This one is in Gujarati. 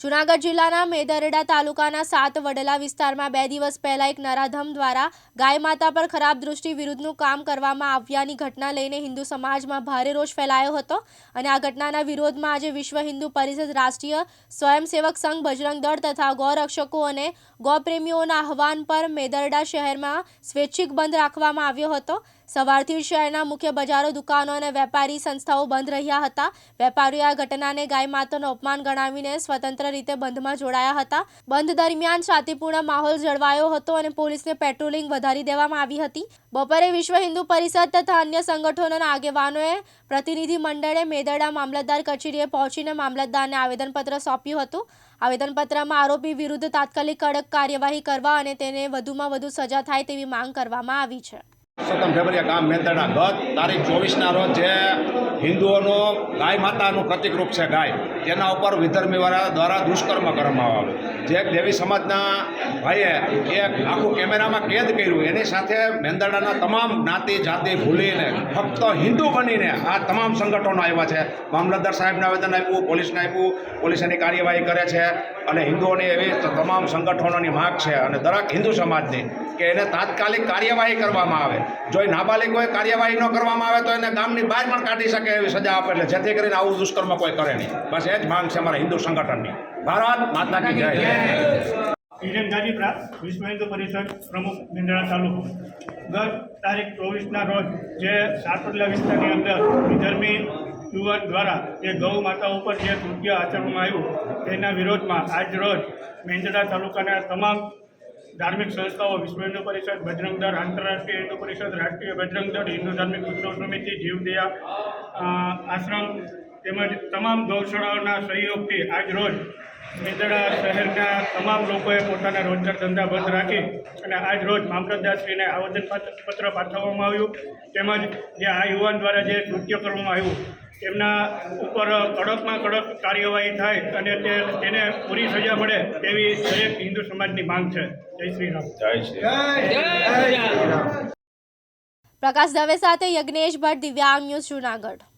જૂનાગઢ જિલ્લાના મેદરડા તાલુકાના સાત વડલા વિસ્તારમાં બે દિવસ પહેલા એક નરાધમ દ્વારા ગાય માતા પર ખરાબ દૃષ્ટિ વિરુદ્ધનું કામ કરવામાં આવ્યાની ઘટના લઈને હિન્દુ સમાજમાં ભારે રોષ ફેલાયો હતો અને આ ઘટનાના વિરોધમાં આજે વિશ્વ હિન્દુ પરિષદ રાષ્ટ્રીય સ્વયંસેવક સંઘ બજરંગ દળ તથા ગૌરક્ષકો અને ગૌપ્રેમીઓના આહવાન પર મેદરડા શહેરમાં સ્વૈચ્છિક બંધ રાખવામાં આવ્યો હતો. સવારથી શહેરના મુખ્ય બજારો, દુકાનો અને વેપારી સંસ્થાઓ બંધ રહ્યા હતા. વેપારીઓ આ ઘટનાને ગાય માતાનું અપમાન ગણાવીને સ્વતંત્ર રીતે બંધમાં જોડાયા હતા. બંધ દરમિયાન શાંતિપૂર્ણ માહોલ જળવાયો હતો અને પોલીસને પેટ્રોલિંગ વધારી દેવામાં આવી હતી. બપોરે વિશ્વ હિન્દુ પરિષદ તથા અન્ય સંગઠનોના આગેવાનોએ પ્રતિનિધિ મંડળે મેદરડા મામલતદાર કચેરીએ પહોંચીને મામલતદારને આવેદનપત્ર સોંપ્યું હતું. આવેદનપત્રમાં આરોપી વિરુદ્ધ તાત્કાલિક કડક કાર્યવાહી કરવા અને તેને વધુમાં વધુ સજા થાય તેવી માંગ કરવામાં આવી છે. સતમ ફેબ્રુઆરી ગામ મેંદરડા ગત તારીખ ચોવીસના રોજ જે હિન્દુઓનો ગાય માતાનું પ્રતિકરૂપ છે ગાય. તેના ઉપર વિધર્મીવાળા દ્વારા દુષ્કર્મ કરવામાં આવે. જે એક દેવી સમાજના ભાઈએ એક આખું કેમેરામાં કેદ કર્યું. એની સાથે મેંદરડાના તમામ જ્ઞાતિ, જાતિ ભૂલીને ફક્ત હિન્દુ બનીને આ તમામ સંગઠનો આવ્યા છે. મામલતદાર સાહેબને આવેદન આપ્યું, પોલીસને આપ્યું. પોલીસ એની કાર્યવાહી કરે છે અને હિન્દુઓની એવી તમામ સંગઠનોની માગ છે અને દરેક હિન્દુ સમાજની કે એને તાત્કાલિક કાર્યવાહી કરવામાં આવે. જો એ નાબાલિગોએ કાર્યવાહી ન કરવામાં આવે તો એને ગામની બહાર પણ કાઢી શકે. એવી સજા આપે એટલે જેથી કરીને આવું દુષ્કર્મ કોઈ કરે નહીં. બસ એ જ માંગ છે અમારા હિન્દુ સંગઠનની. ભારત માતા કી જય. હિરેન ગાજીપરા વિશ્વ હિન્દુ પરિષદ પ્રમુખ મેંદરા તાલુકો. ગત તારીખ ચોવીસના રોજ જે સાતપટલા વિસ્તારની અંદર વિધર્મી યુવાન દ્વારા જે ગૌ માતા ઉપર જે કૃત્ય આચરવામાં આવ્યું તેના વિરોધમાં આજ રોજ મેંદડા તાલુકાના તમામ ધાર્મિક સંસ્થાઓ વિશ્વ હિન્દુ પરિષદ, બજરંગ દળ, આંતરરાષ્ટ્રીય હિન્દુ પરિષદ, રાષ્ટ્રીય બજરંગ દળ, હિન્દુ ધાર્મિક ઉત્સવ સમિતિ જીવદયા આશ્રમ તેમજ તમામ ગૌશાળાઓના સહયોગથી આજ રોજ મેદડા શહેરના તમામ લોકોએ પોતાના રોજગાર ધંધા બંધ રાખી અને આજ રોજ મામલતદારશ્રીને આવેદન પત્ર પાઠવવામાં આવ્યું. તેમજ જે આ યુવાન દ્વારા જે કૃત્ય કરવામાં આવ્યું તેમના ઉપર કડકમાં કડક કાર્યવાહી થાય અને તે તેને પૂરી સજા મળે તેવી દરેક હિન્દુ સમાજની માંગ છે. જય શ્રી રામ. જય શ્રી રામ. પ્રકાશ દવે સાથે યજ્ઞેશ ભટ્ટ દિવ્યાંગ ન્યૂઝ જૂનાગઢ.